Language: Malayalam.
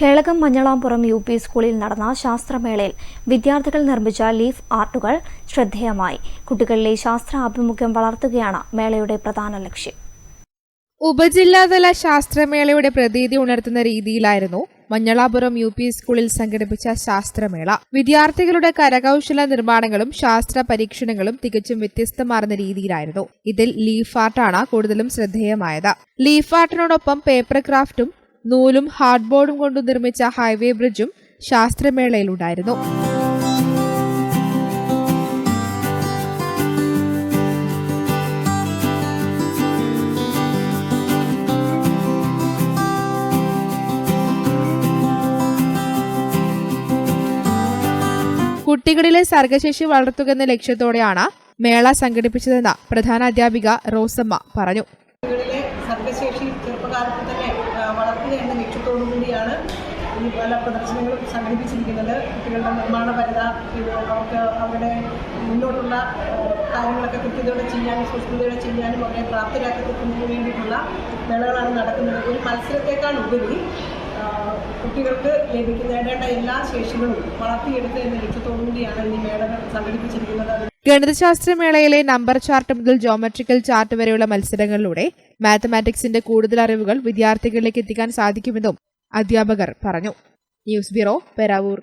കേളകം മഞ്ഞളാംപുറം യു പി സ്കൂളിൽ നടന്ന ശാസ്ത്രമേളയിൽ വിദ്യാർത്ഥികൾ നിർമ്മിച്ച ലീഫ് ആർട്ടുകൾ ശ്രദ്ധേയമായി. കുട്ടികളിലെ ശാസ്ത്രാഭിമുഖ്യം വളർത്തുകയാണ് മേളയുടെ പ്രധാന ലക്ഷ്യം. ഉപജില്ലാതല ശാസ്ത്രമേളയുടെ പ്രതീതി ഉണർത്തുന്ന രീതിയിലായിരുന്നു മഞ്ഞളാപുരം യു പി സ്കൂളിൽ സംഘടിപ്പിച്ച ശാസ്ത്രമേള. വിദ്യാർത്ഥികളുടെ കരകൗശല നിർമ്മാണങ്ങളും ശാസ്ത്ര പരീക്ഷണങ്ങളും തികച്ചും വ്യത്യസ്തമാർന്ന രീതിയിലായിരുന്നു. ഇതിൽ ലീഫ് ആർട്ടാണ് കൂടുതലും ശ്രദ്ധേയമായത്. ലീഫ് ആർട്ടിനോടൊപ്പം പേപ്പർ ക്രാഫ്റ്റും നൂലും ഹാർഡ്ബോർഡും കൊണ്ട് നിർമ്മിച്ച ഹൈവേ ബ്രിഡ്ജും ശാസ്ത്രമേളയിലുണ്ടായിരുന്നു. കുട്ടികളിലെ സർഗശേഷി വളർത്തുക എന്ന ലക്ഷ്യത്തോടെയാണ് മേള സംഘടിപ്പിച്ചതെന്ന് പ്രധാന അധ്യാപിക റോസമ്മ പറഞ്ഞു. സർഗശേഷി ചെറുപ്പകാലത്ത് തന്നെ വളർത്തുക എന്ന ലക്ഷ്യത്തോടു കൂടിയാണ് ഈ പല പ്രദർശനങ്ങളും സംഘടിപ്പിച്ചിരിക്കുന്നത്. കുട്ടികളുടെ നിർമ്മാണ പരിത അവർക്ക് അവരുടെ മുന്നോട്ടുള്ള കാര്യങ്ങളൊക്കെ കൃത്യതയോടെ ചെയ്യാനും സുസ്ഥിതയോടെ ചെയ്യാനും അവരെ പ്രാപ്തരാക്കി തീർക്കുന്നതിന് വേണ്ടിയിട്ടുള്ള മേളകളാണ് നടക്കുന്നത്. ഒരു മത്സരത്തെക്കാൾ ഉപരി കുട്ടികൾക്ക് ലഭിക്കുന്ന നേടേണ്ട എല്ലാ ശേഷികളും വളർത്തിയെടുക്കുക എന്ന ലക്ഷ്യത്തോടു കൂടിയാണ് ഈ മേളകൾ സംഘടിപ്പിച്ചിരിക്കുന്നത്. ഗണിതശാസ്ത്രമേളയിലെ നമ്പർ ചാർട്ട് മുതൽ ജോമെട്രിക്കൽ ചാർട്ട് വരെയുള്ള മത്സരങ്ങളിലൂടെ മാത്തമാറ്റിക്സിന്റെ കൂടുതൽ അറിവുകൾ വിദ്യാർത്ഥികളിലേക്ക് എത്തിക്കാൻ സാധിക്കുമെന്നും അധ്യാപകർ പറഞ്ഞു. News bureau Peravoor.